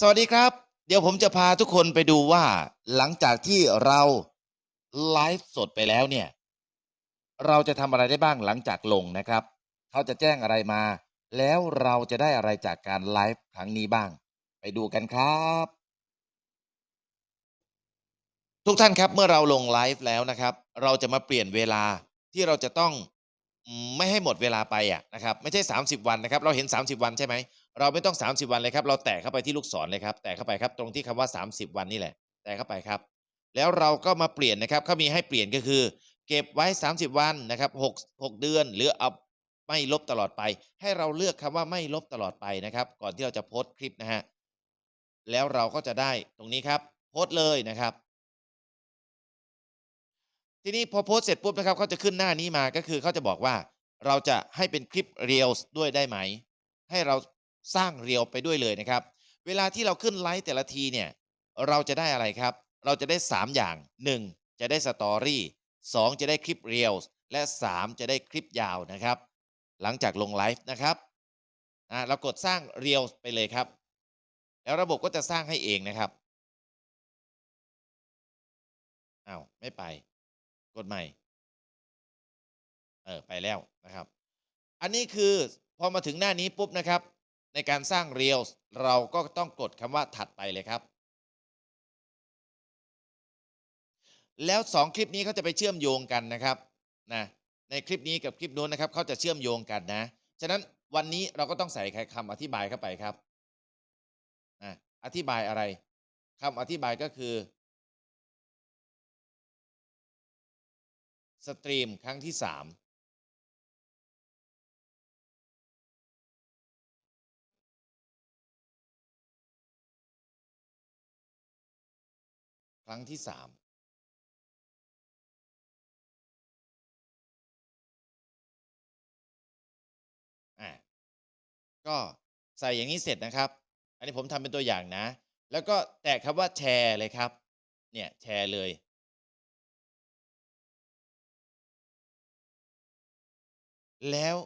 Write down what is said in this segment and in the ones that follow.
สวัสดีครับ เดี๋ยวผมจะพาทุกคนไปดูว่า หลังจากที่เราไลฟ์สดไปแล้วเนี่ย เราจะทำอะไรได้บ้างหลังจากลงนะครับ เขาจะแจ้งอะไรมา แล้วเราจะได้อะไรจากการไลฟ์ครั้งนี้บ้าง ไปดูกันครับ ทุกท่านครับเมื่อเราลงไลฟ์แล้วนะครับ เราจะมาเปลี่ยนเวลาที่เราจะต้อง ไม่ให้หมดเวลาไปอะนะครับไม่ใช่ 30 วันนะครับเราเห็น 30 วันใช่ไหมเราไม่ต้อง 30 วันเลยครับ เราแตะเข้าไปที่ลูกศรเลยครับแตะเข้าไปครับตรงที่คำว่า 30 วันนี่แหละ แตะเข้าไปครับ แล้วเราก็มาเปลี่ยนนะครับเขามีให้เปลี่ยนก็คือ เก็บไว้ 30 วันนะครับ6 6เดือน หรือเอาไม่ลบตลอดไป ให้เราเลือกคำว่าไม่ลบตลอดไปนะครับ ก่อนที่เราจะโพสต์คลิปนะฮะแล้วเราก็จะได้ตรงนี้ครับโพสต์เลยนะครับ ทีนี้พอโพสเสร็จปุ๊บนะครับเขาจะขึ้นหน้านี้มาก็คือเขาจะบอกว่าเราจะให้เป็นคลิปเรียลด้วยได้ไหม ให้เราสร้างเรียลไปด้วยเลยนะครับ เวลาที่เราขึ้นไลฟ์แต่ละทีเนี่ยเราจะได้อะไรครับ เราจะได้ 3 อย่าง 1. จะได้สตอรี่2จะได้คลิปเรียลและ 3 จะได้คลิปยาวนะครับ หลังจากลงไลฟ์นะครับอ่าเรากดสร้างเรียลไปเลยครับ แล้วระบบก็จะสร้างให้เองนะครับอ้าวไม่ไป กดใหม่ เออ ไปแล้วนะครับ อันนี้คือพอมาถึงหน้านี้ปุ๊บนะครับ ในการสร้างเรียลเราก็ต้องกดคำว่าถัดไปเลยครับ แล้วสองคลิปนี้เขาจะไปเชื่อมโยงกันนะครับนะในคลิปนี้กับคลิปนู้นนะครับเขาจะเชื่อมโยงกันนะ ฉะนั้นวันนี้เราก็ต้องใส่คำอธิบายเข้าไปครับนะอธิบายอะไรคำอธิบายก็คือ สตรีมครั้งที่สามครั้งที่สามอ่าก็ใส่อย่างนี้เสร็จนะครับ อันนี้ผมทำเป็นตัวอย่างนะ แล้วก็แตะคำว่าแชร์เลยครับ เนี่ยแชร์เลย แล้ว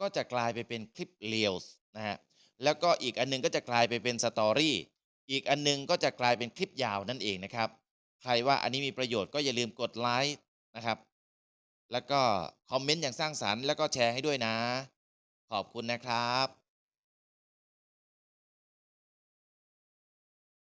ก็จะกลายไปเป็นคลิปเรียลนะฮะแล้วก็อีกอันหนึงก็จะกลายไปเป็นสตอรี่อีกอันหนึงก็จะกลายเป็นคลิปยาวนั่นเองนะครับ ใครว่าอันนี้มีประโยชน์ก็อย่าลืมกดไลค์นะครับ แล้วก็คอมเมนต์อย่างสร้างสรรค์แล้วก็แชร์ให้ด้วยนะ ขอบคุณนะครับ